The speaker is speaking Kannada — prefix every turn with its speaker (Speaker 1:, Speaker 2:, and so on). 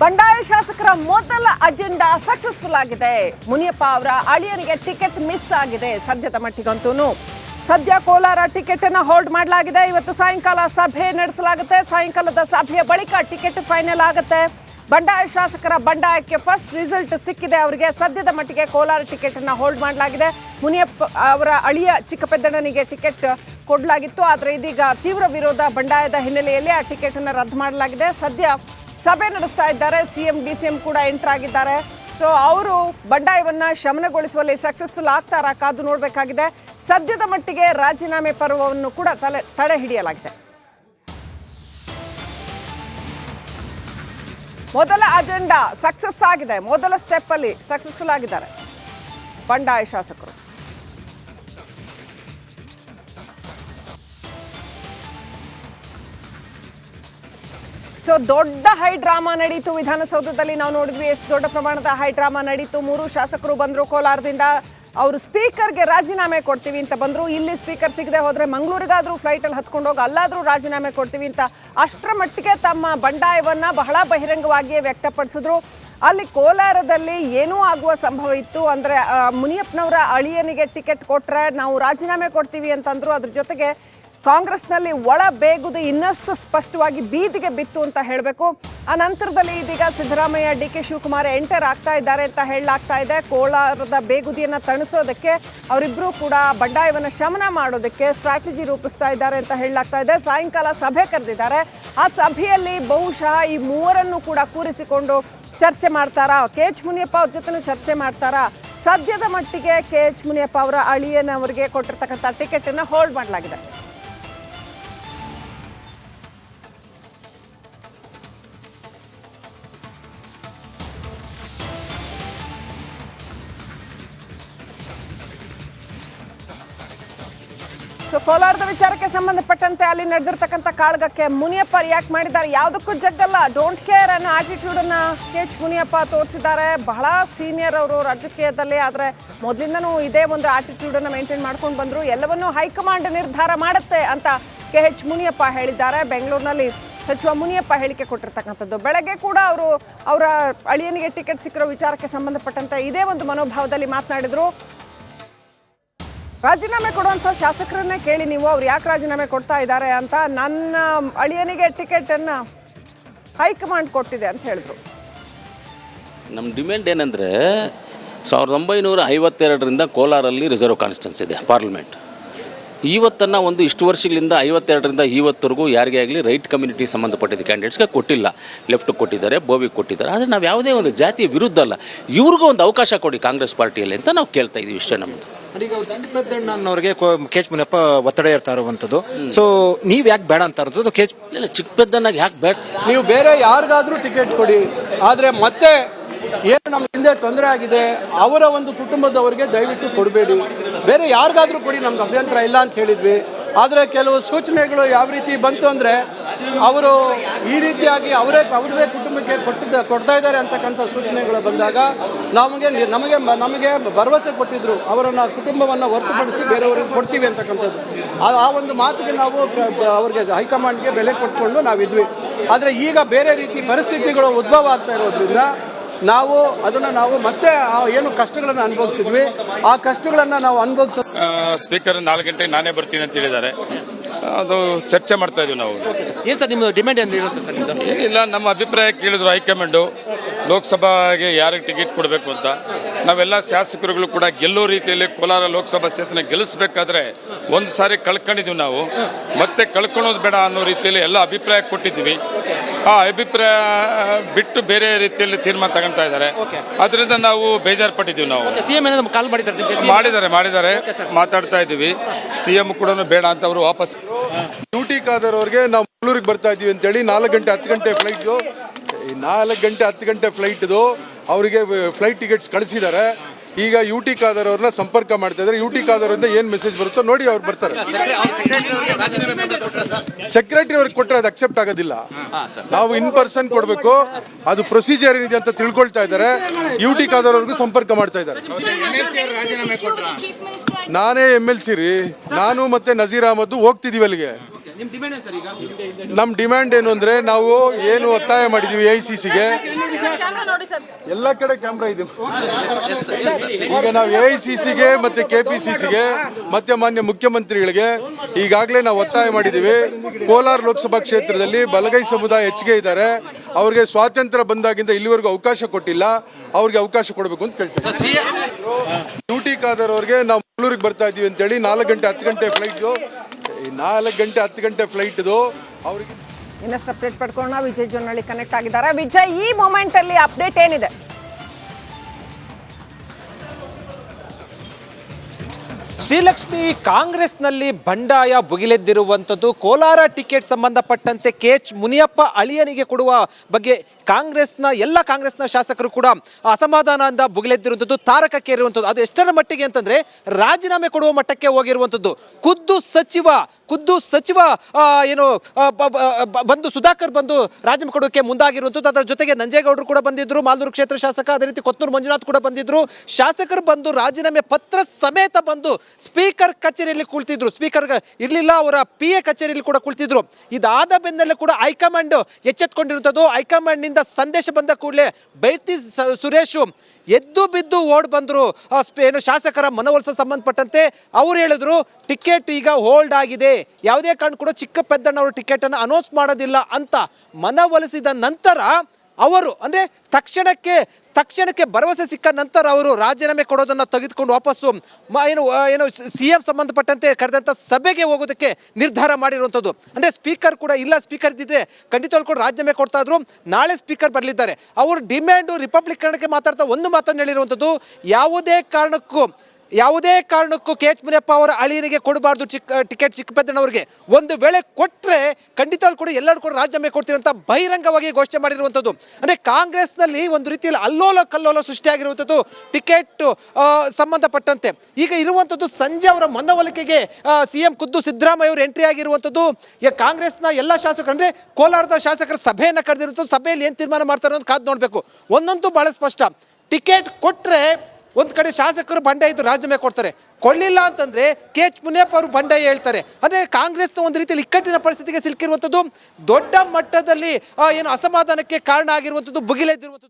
Speaker 1: ಬಂಡಾಯ ಶಾಸಕರ ಮೊದಲ ಅಜೆಂಡಾ ಸಕ್ಸಸ್ಫುಲ್ ಆಗಿದೆ. ಮುನಿಯಪ್ಪ ಅವರ ಅಳಿಯನಿಗೆ ಟಿಕೆಟ್ ಮಿಸ್ ಆಗಿದೆ. ಸದ್ಯದ ಮಟ್ಟಿಗಂತೂ. ಸದ್ಯ ಕೋಲಾರ ಟಿಕೆಟ್ ಅನ್ನ ಹೋಲ್ಡ್ ಮಾಡಲಾಗಿದೆ. ಇವತ್ತು ಸಾಯಂಕಾಲ ಸಭೆ ನಡೆಸಲಾಗುತ್ತೆ. ಸಾಯಂಕಾಲದ ಸಭೆಯ ಬಳಿಕ ಟಿಕೆಟ್ ಫೈನಲ್ ಆಗುತ್ತೆ. ಬಂಡಾಯ ಶಾಸಕರ ಬಂಡಾಯಕ್ಕೆ ಫಸ್ಟ್ ರಿಸಲ್ಟ್ ಸಿಕ್ಕಿದೆ ಅವರಿಗೆ. ಸದ್ಯದ ಮಟ್ಟಿಗೆ ಕೋಲಾರ ಟಿಕೆಟ್ ಅನ್ನ ಹೋಲ್ಡ್ ಮಾಡಲಾಗಿದೆ. ಮುನಿಯಪ್ಪ ಅವರ ಅಳಿಯ ಚಿಕ್ಕಪೆದ್ದಣ್ಣನಿಗೆ ಟಿಕೆಟ್ ಕೊಡಲಾಗಿತ್ತು. ಆದರೆ ಇದೀಗ ತೀವ್ರ ವಿರೋಧ ಬಂಡಾಯದ ಹಿನ್ನೆಲೆಯಲ್ಲಿ ಆ ಟಿಕೆಟ್ ಅನ್ನು ರದ್ದು ಮಾಡಲಾಗಿದೆ. ಸದ್ಯ ಸಭೆ ನಡೆಸ್ತಾ ಇದ್ದಾರೆ. ಸಿಎಂ ಡಿ ಸಿ ಎಂ ಕೂಡ ಎಂಟರ್ ಆಗಿದ್ದಾರೆ. ಸೊ ಅವರು ಬಂಡಾಯವನ್ನು ಶಮನಗೊಳಿಸುವಲ್ಲಿ ಸಕ್ಸಸ್ಫುಲ್ ಆಗ್ತಾರಾ ಕಾದು ನೋಡಬೇಕಾಗಿದೆ. ಸದ್ಯದ ಮಟ್ಟಿಗೆ ರಾಜೀನಾಮೆ ಪರ್ವವನ್ನು ಕೂಡ ತಲೆ, ತಡೆ ಹಿಡಿಯಲಾಗಿದೆ. ಮೊದಲ ಅಜೆಂಡಾ ಸಕ್ಸಸ್ ಆಗಿದೆ. ಮೊದಲ ಸ್ಟೆಪ್ ಅಲ್ಲಿ ಸಕ್ಸಸ್ಫುಲ್ ಆಗಿದ್ದಾರೆ. ಬಂಡಾಯ ಶಾಸಕರು. ಸೊ ದೊಡ್ಡ ಹೈ ಡ್ರಾಮಾ ನಡೀತು ವಿಧಾನಸೌಧದಲ್ಲಿ. ನಾವು ನೋಡಿದ್ವಿ ಎಷ್ಟು ದೊಡ್ಡ ಪ್ರಮಾಣದ ಹೈ ಡ್ರಾಮಾ ನಡೀತು. ಮೂರು ಶಾಸಕರು ಬಂದರು ಕೋಲಾರದಿಂದ. ಅವರು ಸ್ಪೀಕರ್ಗೆ ರಾಜೀನಾಮೆ ಕೊಡ್ತೀವಿ ಅಂತ ಬಂದರು. ಇಲ್ಲಿ ಸ್ಪೀಕರ್ ಸಿಗದೆ ಹೋದರೆ ಮಂಗಳೂರಿಗಾದರೂ ಫ್ಲೈಟಲ್ಲಿ ಹತ್ಕೊಂಡು ಹೋಗಿ ಅಲ್ಲಾದರೂ ರಾಜೀನಾಮೆ ಕೊಡ್ತೀವಿ ಅಂತ ಅಷ್ಟರ ಮಟ್ಟಿಗೆ ತಮ್ಮ ಬಂಡಾಯವನ್ನು ಬಹಳ ಬಹಿರಂಗವಾಗಿಯೇ ವ್ಯಕ್ತಪಡಿಸಿದ್ರು. ಅಲ್ಲಿ ಕೋಲಾರದಲ್ಲಿ ಏನೂ ಆಗುವ ಸಂಭವ ಇತ್ತು. ಅಂದರೆ ಮುನಿಯಪ್ಪನವರ ಅಳಿಯನಿಗೆ ಟಿಕೆಟ್ ಕೊಟ್ಟರೆ ನಾವು ರಾಜೀನಾಮೆ ಕೊಡ್ತೀವಿ ಅಂತಂದರು. ಅದ್ರ ಜೊತೆಗೆ ಕಾಂಗ್ರೆಸ್ನಲ್ಲಿ ಒಳ ಬೇಗುದು ಇನ್ನಷ್ಟು ಸ್ಪಷ್ಟವಾಗಿ ಬೀದಿಗೆ ಬಿತ್ತು ಅಂತ ಹೇಳಬೇಕು. ಆ ನಂತರದಲ್ಲಿ ಇದೀಗ Siddaramaiah D K Shivakumar enter ಆಗ್ತಾ ಇದ್ದಾರೆ ಅಂತ ಹೇಳಲಾಗ್ತಾ ಇದೆ. ಕೋಲಾರದ ಬೇಗುದಿಯನ್ನು ತಣಿಸೋದಕ್ಕೆ ಅವರಿಬ್ಬರೂ ಕೂಡ ಬಂಡಾಯವನ್ನು ಶಮನ ಮಾಡೋದಕ್ಕೆ ಸ್ಟ್ರಾಟಜಿ ರೂಪಿಸ್ತಾ ಇದ್ದಾರೆ ಅಂತ ಹೇಳಲಾಗ್ತಾ ಇದೆ. ಸಾಯಂಕಾಲ ಸಭೆ ಕರೆದಿದ್ದಾರೆ. ಆ ಸಭೆಯಲ್ಲಿ ಬಹುಶಃ ಈ ಮೂವರನ್ನು ಕೂಡ ಕೂರಿಸಿಕೊಂಡು ಚರ್ಚೆ ಮಾಡ್ತಾರಾ? ಕೆ ಎಚ್ ಮುನಿಯಪ್ಪ ಅವ್ರ ಜೊತೆ ಚರ್ಚೆ ಮಾಡ್ತಾರಾ? ಸದ್ಯದ ಮಟ್ಟಿಗೆ ಕೆ ಎಚ್ ಮುನಿಯಪ್ಪ ಅವರ ಅಳಿಯನವರಿಗೆ ಕೊಟ್ಟಿರ್ತಕ್ಕಂಥ ಟಿಕೆಟನ್ನು ಹೋಲ್ಡ್ ಮಾಡಲಾಗಿದೆ. ಸೊ ಕೋಲಾರದ ವಿಚಾರಕ್ಕೆ ಸಂಬಂಧಪಟ್ಟಂತೆ ಅಲ್ಲಿ ನಡೆದಿರ್ತಕ್ಕಂಥ ಕಾಳಗಕ್ಕೆ ಮುನಿಯಪ್ಪ ರಿಯಾಕ್ಟ್ ಮಾಡಿದ್ದಾರೆ. ಯಾವುದಕ್ಕೂ ಜಗ್ಗಲ್ಲ. ಡೋಂಟ್ ಕೇರ್ ಅನ್ನೋ ಆಟಿಟ್ಯೂಡ್ ಅನ್ನ ಕೆ ಎಚ್ ಮುನಿಯಪ್ಪ ತೋರಿಸಿದ್ದಾರೆ. ಬಹಳ ಸೀನಿಯರ್ ಅವರು ರಾಜಕೀಯದಲ್ಲಿ, ಆದರೆ ಮೊದಲಿಂದನೂ ಇದೇ ಒಂದು ಆಟಿಟ್ಯೂಡ್ ಅನ್ನು ಮೇಂಟೈನ್ ಮಾಡ್ಕೊಂಡು ಬಂದರು. ಎಲ್ಲವನ್ನೂ ಹೈಕಮಾಂಡ್ ನಿರ್ಧಾರ ಮಾಡುತ್ತೆ ಅಂತ ಕೆ ಎಚ್ ಮುನಿಯಪ್ಪ ಹೇಳಿದ್ದಾರೆ. ಬೆಂಗಳೂರಿನಲ್ಲಿ ಸಚಿವ ಮುನಿಯಪ್ಪ ಹೇಳಿಕೆ ಕೊಟ್ಟಿರ್ತಕ್ಕಂಥದ್ದು. ಬೆಳಗ್ಗೆ ಕೂಡ ಅವರು ಅವರ ಅಳಿಯನಿಗೆ ಟಿಕೆಟ್ ಸಿಕ್ಕಿರೋ ವಿಚಾರಕ್ಕೆ ಸಂಬಂಧಪಟ್ಟಂತೆ ಇದೇ ಒಂದು ಮನೋಭಾವದಲ್ಲಿ ಮಾತನಾಡಿದ್ರು. ರಾಜೀನಾಮೆ ಕೊಡುವಂಥ ಶಾಸಕರನ್ನೇ ಕೇಳಿ ನೀವು, ಅವ್ರು ಯಾಕೆ ರಾಜೀನಾಮೆ ಕೊಡ್ತಾ ಇದ್ದಾರೆ ಅಂತ ನನ್ನ ಅಳಿಯನಿಗೆ ಟಿಕೆಟ್ ಅನ್ನ ಹೈಕಮಾಂಡ್ ಕೊಟ್ಟಿದೆ ಅಂತ ಹೇಳಿದ್ರು.
Speaker 2: ನಮ್ಮ ಡಿಮ್ಯಾಂಡ್ ಏನಂದರೆ ಸಾವಿರದ ಒಂಬೈನೂರ ಐವತ್ತೆರಡರಿಂದ ಕೋಲಾರಲ್ಲಿ ರಿಸರ್ವ್ ಕಾನ್ಸ್ಟೆನ್ಸ್ ಇದೆ, ಪಾರ್ಲಿಮೆಂಟ್. ಇವತ್ತನ್ನು ಒಂದು ಇಷ್ಟು ವರ್ಷಗಳಿಂದ ಐವತ್ತೆರಡರಿಂದ ಇವತ್ತರೆಗೂ ಯಾರಿಗೆ ಆಗಲಿ ರೈಟ್ ಕಮ್ಯುನಿಟಿ ಸಂಬಂಧಪಟ್ಟಿದ್ದ ಕ್ಯಾಂಡಿಡೇಟ್ಸ್ಗೆ ಕೊಟ್ಟಿಲ್ಲ. ಲೆಫ್ಟ್ ಕೊಟ್ಟಿದ್ದಾರೆ ಬೋವಿಗೆ ಕೊಟ್ಟಿದ್ದಾರೆ. ಆದರೆ ನಾವು ಯಾವುದೇ ಒಂದು ಜಾತಿಯ ವಿರುದ್ಧ ಅಲ್ಲ. ಇವ್ರಿಗೂ ಒಂದು ಅವಕಾಶ ಕೊಡಿ ಕಾಂಗ್ರೆಸ್ ಪಾರ್ಟಿಯಲ್ಲಿ ಅಂತ ನಾವು ಕೇಳ್ತಾ ಇದ್ದೀವಿ ಇಷ್ಟೇ ನಮ್ಮದು
Speaker 3: ಈಗ ಅವ್ರು ಚಿಕ್ಕ ಪೆದ್ದಣ್ಣನವ್ರಿಗೆ ಮುನಿಯಪ್ಪ ಒತ್ತಡ ಇರ್ತಾ ಇರುವಂಥದ್ದು. ಸೊ ನೀವು ಯಾಕೆ ಬೇಡ ಅಂತ ಇರೋದು? ಕೆ ಎಚ್
Speaker 2: ಇಲ್ಲ ಚಿಕ್ಕಪೆದ್ದನಾಗ ಯಾಕೆ ಬೇಡ?
Speaker 4: ನೀವು ಬೇರೆ ಯಾರಿಗಾದ್ರೂ ಟಿಕೆಟ್ ಕೊಡಿ. ಆದರೆ ಮತ್ತೆ ಏನು ನಮ್ಮ ಹಿಂದೆ ತೊಂದರೆ ಆಗಿದೆ, ಅವರ ಒಂದು ಕುಟುಂಬದವರಿಗೆ ದಯವಿಟ್ಟು ಕೊಡಬೇಡಿ. ಬೇರೆ ಯಾರಿಗಾದರೂ ಕೊಡಿ, ನಮ್ಗೆ ಅಭ್ಯಂತರ ಇಲ್ಲ ಅಂತ ಹೇಳಿದ್ವಿ. ಆದರೆ ಕೆಲವು ಸೂಚನೆಗಳು ಯಾವ ರೀತಿ ಬಂತು ಅಂದರೆ, ಅವರು ಈ ರೀತಿಯಾಗಿ ಅವರೇ, ಅವ್ರದೇ ಕುಟುಂಬಕ್ಕೆ ಕೊಟ್ಟಿದ್ದ, ಕೊಡ್ತಾ ಇದ್ದಾರೆ ಅಂತಕ್ಕಂಥ ಸೂಚನೆಗಳು ಬಂದಾಗ, ನಮಗೆ ನಮಗೆ ನಮಗೆ ಭರವಸೆ ಕೊಟ್ಟಿದ್ರು. ಅವರನ್ನ ಕುಟುಂಬವನ್ನು ಹೊರತುಪಡಿಸಿ ಬೇರೆಯವ್ರಿಗೆ ಕೊಡ್ತೀವಿ ಅಂತಕ್ಕಂಥದ್ದು. ಆ- ಒಂದು ಮಾತಿಗೆ ನಾವು ಅವ್ರಿಗೆ ಹೈಕಮಾಂಡ್ಗೆ ಬೆಲೆ ಕೊಟ್ಕೊಂಡು ನಾವಿದ್ವಿ. ಆದರೆ ಈಗ ಬೇರೆ ರೀತಿ ಪರಿಸ್ಥಿತಿಗಳು ಉದ್ಭವ ಆಗ್ತಾ ಇರೋದ್ರಿಂದ ನಾವು ಅದನ್ನು ನಾವು ಮತ್ತೆ ಆ ಏನು ಕಷ್ಟಗಳನ್ನು ಅನುಭವಿಸಿದ್ವಿ. ಆ ಕಷ್ಟಗಳನ್ನು ನಾವು ಅನುಭವಿಸ
Speaker 5: ಸ್ಪೀಕರ್ ನಾಲ್ಕು ಗಂಟೆಗೆ ನಾನೇ ಬರ್ತೀನಿ ಅಂತ ಹೇಳಿದ್ದಾರೆ. ಅದು ಚರ್ಚೆ ಮಾಡ್ತಾ ಇದೀವಿ ನಾವು.
Speaker 3: ಏನ್ ಸರ್ ನಿಮ್ಮ ಡಿಮ್ಯಾಂಡ್ ಏನು ಇರುತ್ತೆ ಸರ್ ನಿಮ್ಮದು
Speaker 5: ಏನಿಲ್ಲ ನಮ್ಮ ಅಭಿಪ್ರಾಯ ಕೇಳಿದ್ರು ಹೈಕಮಾಂಡು. ಲೋಕಸಭಾಗೆ ಯಾರಿಗೆ ಟಿಕೆಟ್ ಕೊಡಬೇಕು ಅಂತ. ನಾವೆಲ್ಲ ಶಾಸಕರುಗಳು ಕೂಡ ಗೆಲ್ಲೋ ರೀತಿಯಲ್ಲಿ ಕೋಲಾರ ಲೋಕಸಭಾ ಕ್ಷೇತ್ರನ ಗೆಲ್ಲಿಸಬೇಕಾದ್ರೆ ಒಂದು ಸಾರಿ ಕಳ್ಕೊಂಡಿದ್ದೀವಿ ನಾವು. ಮತ್ತೆ ಕಳ್ಕೊಳೋದು ಬೇಡ ಅನ್ನೋ ರೀತಿಯಲ್ಲಿ ಎಲ್ಲ ಅಭಿಪ್ರಾಯ ಕೊಟ್ಟಿದ್ದೀವಿ. ಆ ಅಭಿಪ್ರಾಯ ಬಿಟ್ಟು ಬೇರೆ ರೀತಿಯಲ್ಲಿ ತೀರ್ಮಾನ ತಗೊಳ್ತಾ ಇದ್ದಾರೆ. ಅದರಿಂದ ನಾವು ಬೇಜಾರು ಪಟ್ಟಿದ್ದೀವಿ ನಾವು
Speaker 3: ಸಿಎಂ ಏನಾದ್ರು ಕಾಲ್ ಮಾಡಿದ್ದಾರೆ ನಿಮ್ಗೆ? CM?
Speaker 5: ಮಾಡಿದ್ದಾರೆ ಮಾಡಿದ್ದಾರೆ. ಮಾತಾಡ್ತಾ ಇದ್ದೀವಿ. ಸಿ ಎಂ ಕೂಡ ಬೇಡ ಅಂತ ಅವರು ವಾಪಸ್
Speaker 6: ಡ್ಯೂಟಿ ಕಾದರ್ ಅವ್ರಿಗೆ ನಾವು ಮಂಗಳೂರಿಗೆ ಬರ್ತಾ ಅಂತ ಅಂತೇಳಿ ನಾಲ್ಕು ಗಂಟೆ ಹತ್ತು ಗಂಟೆ ಫ್ಲೈಟು ನಾಲ್ಕು ಗಂಟೆ ಹತ್ತು ಗಂಟೆ ಫ್ಲೈಟ್ದು ಅವರಿಗೆ ಫ್ಲೈಟ್ ಟಿಕೆಟ್ಸ್ ಕಳಿಸಿದ್ದಾರೆ. ಈಗ ಯು ಟಿ ಖಾದರ್ ಅವ್ರನ್ನ ಸಂಪರ್ಕ ಮಾಡ್ತಾ ಇದ್ದಾರೆ ಯು ಟಿ ಖಾದರ್ ಅಂತ ಏನ್ ಮೆಸೇಜ್ ಬರುತ್ತೋ ನೋಡಿ ಅವ್ರು ಬರ್ತಾರೆ ಸೆಕ್ರೆಟರಿ ಅವ್ರಿಗೆ ಕೊಟ್ಟರೆ ಅದು ಅಕ್ಸೆಪ್ಟ್ ಆಗೋದಿಲ್ಲ ನಾವು ಇನ್ ಪರ್ಸನ್ ಕೊಡಬೇಕು ಅದು ಪ್ರೊಸೀಜರ್ ಏನಿದೆ ಅಂತ ತಿಳ್ಕೊಳ್ತಾ ಇದ್ದಾರೆ ಯು ಟಿ ಖಾದರ್ ಅವ್ರಿಗೂ ಸಂಪರ್ಕ ಮಾಡ್ತಾ ಇದ್ದಾರೆ ನಾನೇ ಎಂ ಎಲ್ ಸಿ ರೀ ನಾನು ಮತ್ತೆ ನಜೀರ್ ಅಹಮದ್ ಹೋಗ್ತಿದೀವಿ ಅಲ್ಲಿಗೆ ನಮ್ಮ ಡಿಮ್ಯಾಂಡ್ ಏನು ಅಂದ್ರೆ ನಾವು ಏನು ಒತ್ತಾಯ ಮಾಡಿದೀವಿ ಐ ಸಿ ಸಿಗೆ ಎಲ್ಲ ಕಡೆ ಕ್ಯಾಮ್ರಾ ಇದೆ. ಈಗ ನಾವು ಎ ಐ ಸಿ ಸಿಗೆ ಮತ್ತೆ ಕೆ ಪಿ ಸಿ ಸಿಗೆ ಮತ್ತೆ ಮಾನ್ಯ ಮುಖ್ಯಮಂತ್ರಿಗಳಿಗೆ ಈಗಾಗಲೇ ನಾವು ಒತ್ತಾಯ ಮಾಡಿದ್ದೀವಿ ಕೋಲಾರ ಲೋಕಸಭಾ ಕ್ಷೇತ್ರದಲ್ಲಿ ಬಲಗೈ ಸಮುದಾಯ ಹೆಚ್ಚಿಗೆ ಇದ್ದಾರೆ. ಅವ್ರಿಗೆ ಸ್ವಾತಂತ್ರ್ಯ ಬಂದಾಗಿಂದ ಇಲ್ಲಿವರೆಗೂ ಅವಕಾಶ ಕೊಟ್ಟಿಲ್ಲ. ಅವ್ರಿಗೆ ಅವಕಾಶ ಕೊಡಬೇಕು ಅಂತ ಕೇಳ್ತೀವಿ ಡ್ಯೂಟಿ ಕಾದರವ್ರಿಗೆ ಅವ್ರಿಗೆ ನಾವು ಮಂಗಳೂರಿಗೆ ಬರ್ತಾ ಇದ್ದೀವಿ ಅಂತೇಳಿ ನಾಲ್ಕು ಗಂಟೆ ಹತ್ತು ಗಂಟೆ ನಾಲ್ಕು ಗಂಟೆ ಹತ್ತು ಗಂಟೆ ಫ್ಲೈಟ್ದು ಅವ್ರಿಗೆ
Speaker 1: ಇನ್ನಷ್ಟು ಅಪ್ಡೇಟ್ ಪಡ್ಕೊಳ್ಳೋಣ. ವಿಜಯ್ ಜೊನ್ನಳ್ಳಿ ಕನೆಕ್ಟ್ ಆಗಿದ್ದಾರೆ. ವಿಜಯ್ ಈ ಮೊಮೆಂಟ್ ಅಲ್ಲಿ ಅಪ್ಡೇಟ್ ಏನಿದೆ?
Speaker 7: ಶ್ರೀಲಕ್ಷ್ಮಿ ಕಾಂಗ್ರೆಸ್ನಲ್ಲಿ ಬಂಡಾಯ ಭುಗಿಲೆದ್ದಿರುವಂಥದ್ದು ಕೋಲಾರ ಟಿಕೆಟ್ ಸಂಬಂಧಪಟ್ಟಂತೆ ಕೆ ಎಚ್ ಮುನಿಯಪ್ಪ ಅಳಿಯನಿಗೆ ಕೊಡುವ ಬಗ್ಗೆ ಕಾಂಗ್ರೆಸ್ನ, ಎಲ್ಲ ಕಾಂಗ್ರೆಸ್ನ ಶಾಸಕರು ಕೂಡ ಅಸಮಾಧಾನದಿಂದ ಬುಗಿಲೆದ್ದಿರುವಂಥದ್ದು, ತಾರಕಕ್ಕೇರಿರುವಂಥದ್ದು. ಅದು ಎಷ್ಟರ ಮಟ್ಟಿಗೆ ಅಂತಂದ್ರೆ ರಾಜೀನಾಮೆ ಕೊಡುವ ಮಟ್ಟಕ್ಕೆ ಹೋಗಿರುವಂಥದ್ದು. ಖುದ್ದು ಸಚಿವ ಖುದ್ದು ಸಚಿವ ಏನು ಬಂದು ಸುಧಾಕರ್ ಬಂದು ರಾಜೀನಾಮೆ ಕೊಡೋಕೆ ಮುಂದಾಗಿರುವಂಥದ್ದು. ಅದರ ಜೊತೆಗೆ ನಂಜೇಗೌಡರು ಕೂಡ ಬಂದಿದ್ದರು ಮಾಲೂರು ಕ್ಷೇತ್ರ ಶಾಸಕ, ಅದೇ ರೀತಿ ಕೊತ್ತೂರು ಮಂಜುನಾಥ್ ಕೂಡ ಬಂದಿದ್ದರು ಶಾಸಕರು ಬಂದು ರಾಜೀನಾಮೆ ಪತ್ರ ಸಮೇತ ಬಂದು ಸ್ಪೀಕರ್ ಕಚೇರಿಯಲ್ಲಿ ಕುಳಿತಿದ್ರು. ಸ್ಪೀಕರ್ ಇರಲಿಲ್ಲ, ಅವರ ಪಿ ಎ ಕಚೇರಿಯಲ್ಲಿ ಕೂಡ ಕುಳಿತಿದ್ರು. ಇದಾದ ಬೆನ್ನಲ್ಲೇ ಕೂಡ ಹೈಕಮಾಂಡ್ ಎಚ್ಚೆತ್ಕೊಂಡಿರುವಂಥದ್ದು. ಹೈಕಮಾಂಡ್ನಿಂದ ಸಂದೇಶ ಬಂದ ಕೂಡಲೇ ಸ- ಸುರೇಶು ಎದ್ದು ಬಿದ್ದು ಓಡ್ ಬಂದರು. ಏನು ಶಾಸಕರ ಮನವೊಲಿಸೋ ಸಂಬಂಧಪಟ್ಟಂತೆ ಅವ್ರು ಹೇಳಿದ್ರು, ಟಿಕೆಟ್ ಈಗ ಹೋಲ್ಡ್ ಆಗಿದೆ. ಯಾವುದೇ ಕಾರಣ ಕೂಡ ಚಿಕ್ಕ ಪೆದ್ದಣ್ಣವರು ಟಿಕೆಟ್ ಅನ್ನು ಅನೌನ್ಸ್ ಮಾಡೋದಿಲ್ಲ ಅಂತ ಮನವೊಲಿಸಿದ ನಂತರ ಅವರು, ಅಂದರೆ ತಕ್ಷಣಕ್ಕೆ ತಕ್ಷಣಕ್ಕೆ ಭರವಸೆ ಸಿಕ್ಕ ನಂತರ ಅವರು ರಾಜೀನಾಮೆ ಕೊಡೋದನ್ನು ತೆಗೆದುಕೊಂಡು ವಾಪಸ್ಸು ಏನು ಏನು ಸಿ ಎಂ ಸಂಬಂಧಪಟ್ಟಂತೆ ಕರೆದಂಥ ಸಭೆಗೆ ಹೋಗೋದಕ್ಕೆ ನಿರ್ಧಾರ ಮಾಡಿರುವಂಥದ್ದು. ಅಂದರೆ ಸ್ಪೀಕರ್ ಕೂಡ ಇಲ್ಲ, ಸ್ಪೀಕರ್ ಇದ್ದಿದ್ರೆ ಖಂಡಿತ ಕೂಡ ರಾಜೀನಾಮೆ ಕೊಡ್ತಾ ಇದ್ರು. ನಾಳೆ ಸ್ಪೀಕರ್ ಬರಲಿದ್ದಾರೆ. ಅವರು ಡಿಮ್ಯಾಂಡು ರಿಪಬ್ಲಿಕನ್ಗೆ ಮಾತಾಡ್ತಾ ಒಂದು ಮಾತನ್ನು ಹೇಳಿರುವಂಥದ್ದು, ಯಾವುದೇ ಕಾರಣಕ್ಕೂ ಯಾವುದೇ ಕಾರಣಕ್ಕೂ ಕೆ ಎಚ್ ಮುನಿಯಪ್ಪ ಅವರ ಅಳಿಯರಿಗೆ ಕೊಡಬಾರ್ದು ಚಿಕ್ಕ, ಟಿಕೆಟ್ ಚಿಕ್ಕಪೆದ್ದಣ್ಣವರಿಗೆ. ಒಂದು ವೇಳೆ ಕೊಟ್ಟರೆ ಖಂಡಿತ ಕೂಡ ಎಲ್ಲರೂ ಕೂಡ ರಾಜೀನಾಮೆ ಕೊಡ್ತೀರಿ ಅಂತ ಬಹಿರಂಗವಾಗಿ ಘೋಷಣೆ ಮಾಡಿರುವಂಥದ್ದು. ಅಂದರೆ ಕಾಂಗ್ರೆಸ್ನಲ್ಲಿ ಒಂದು ರೀತಿಯಲ್ಲಿ ಅಲ್ಲೋಲ ಕಲ್ಲೋಲ ಸೃಷ್ಟಿಯಾಗಿರುವಂಥದ್ದು ಟಿಕೆಟ್ ಸಂಬಂಧಪಟ್ಟಂತೆ. ಈಗ ಇರುವಂಥದ್ದು ಸಂಜೆ ಅವರ ಮನವೊಲಿಕೆಗೆ ಸಿ ಎಂ ಖುದ್ದು ಸಿದ್ದರಾಮಯ್ಯ ಅವರು ಎಂಟ್ರಿ ಆಗಿರುವಂಥದ್ದು. ಈಗ ಕಾಂಗ್ರೆಸ್ನ ಎಲ್ಲ ಶಾಸಕರು, ಅಂದರೆ ಕೋಲಾರದ ಶಾಸಕರ ಸಭೆಯನ್ನು ಕರೆದಿರುವಂಥದ್ದು, ಸಭೆಯಲ್ಲಿ ಏನು ತೀರ್ಮಾನ ಮಾಡ್ತಾರೆ ಅನ್ನೋದು ಕಾದು ನೋಡಬೇಕು. ಒಂದೊಂದು ಭಾಳ ಸ್ಪಷ್ಟ. ಟಿಕೆಟ್ ಕೊಟ್ಟರೆ ಒಂದು ಕಡೆ ಶಾಸಕರು ಬಂಡಾಯ ಇದ್ದು ರಾಜೀನಾಮೆ ಕೊಡ್ತಾರೆ. ಕೊಡಲಿಲ್ಲ ಅಂತಂದ್ರೆ ಕೆ ಎಚ್ ಮುನಿಯಪ್ಪ ಅವರು ಬಂಡಾಯ ಹೇಳ್ತಾರೆ. ಅಂದರೆ ಕಾಂಗ್ರೆಸ್ನ ಒಂದು ರೀತಿಯಲ್ಲಿ ಇಕ್ಕಟ್ಟಿನ ಪರಿಸ್ಥಿತಿಗೆ ಸಿಲುಕಿರುವಂಥದ್ದು ದೊಡ್ಡ ಮಟ್ಟದಲ್ಲಿ ಏನು ಅಸಮಾಧಾನಕ್ಕೆ ಕಾರಣ ಆಗಿರುವಂಥದ್ದು ಭುಗಿಲೆದ್ದಿರುವಂಥದ್ದು